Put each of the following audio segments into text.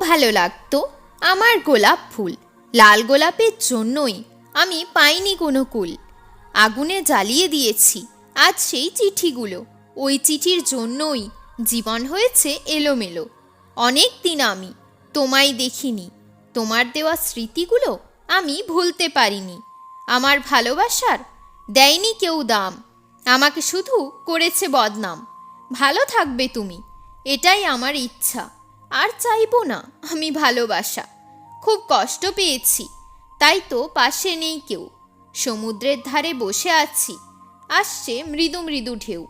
ভালো লাগতো। আমার গোলাপ ফুল। লাল গোলাপের জন্যই আমি পাইনি কোনো কুল। আগুনে জ্বালিয়ে দিয়েছি আজ সেই চিঠিগুলো। ওই চিঠির জন্যই জীবন হয়েছে এলোমেলো। অনেক দিন আমি তোমায় দেখিনি। তোমার দেওয়া স্মৃতিগুলো আমি ভুলতে পারিনি। আমার ভালোবাসার দেয়নি কেউ দাম। আমাকে শুধু করেছে বদনাম। ভালো থাকবে তুমি। এটাই আমার ইচ্ছা। আর চাইব না, আমি ভালোবাসা। খুব কষ্ট পেয়েছি, তাই তো পাশে নেই কেউ। সমুদ্রের ধারে বসে আছি, আসছে মৃদু মৃদু ঢেউ।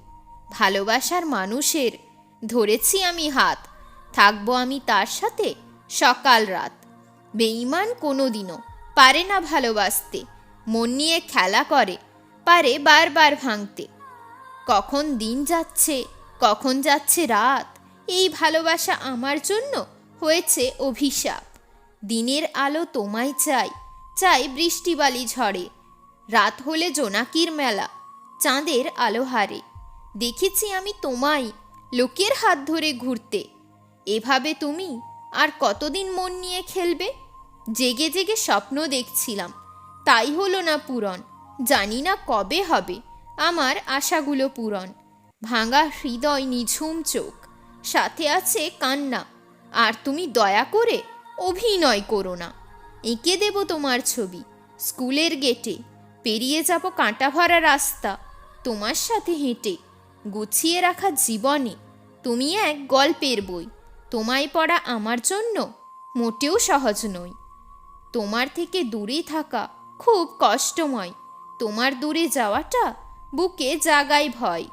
ভালোবাসার মানুষের, ধরেছি আমি হাত। থাকব আমি তার সাথে সকাল রাত। বেঈমান কোনো দিনও পারে না ভালোবাসতে, মন নিয়ে খেলা করে, পারে বারবার ভাঙতে। কখন দিন যাচ্ছে, কখন যাচ্ছে রাত। এই ভালোবাসা আমার জন্য হয়েছে অভিশাপ। দিনের আলো তোমায় চাই চাই বৃষ্টিবালি ঝড়ে। রাত হলে জোনাকির মেলা, চাঁদের আলো হারে দেখেছি আমি তোমায় লোকের হাত ধরে ঘুরতে। এভাবে তুমি আর কতদিন মন নিয়ে খেলবে? জেগে জেগে স্বপ্ন দেখছিলাম, তাই হলো না পূরণ। জানি না কবে হবে, আমার আশাগুলো পূরণ। ভাঙা হৃদয় নিঝুম চোখ। সাথে আছে কান্না। আর তুমি দয়া করে অভিনয় করো না। এঁকে দেব তোমার ছবি, স্কুলের গেটে। পেরিয়ে যাব কাঁটা ভরা রাস্তা, তোমার সাথে হেঁটে। গুছিয়ে রাখা জীবনে, তুমি এক গল্পের বই। তোমায় পড়া আমার জন্য মোটেও সহজ নয়। তোমার থেকে দূরে থাকা খুব কষ্টময়। তোমার দূরে যাওয়াটা বুকে জাগায় ভয়।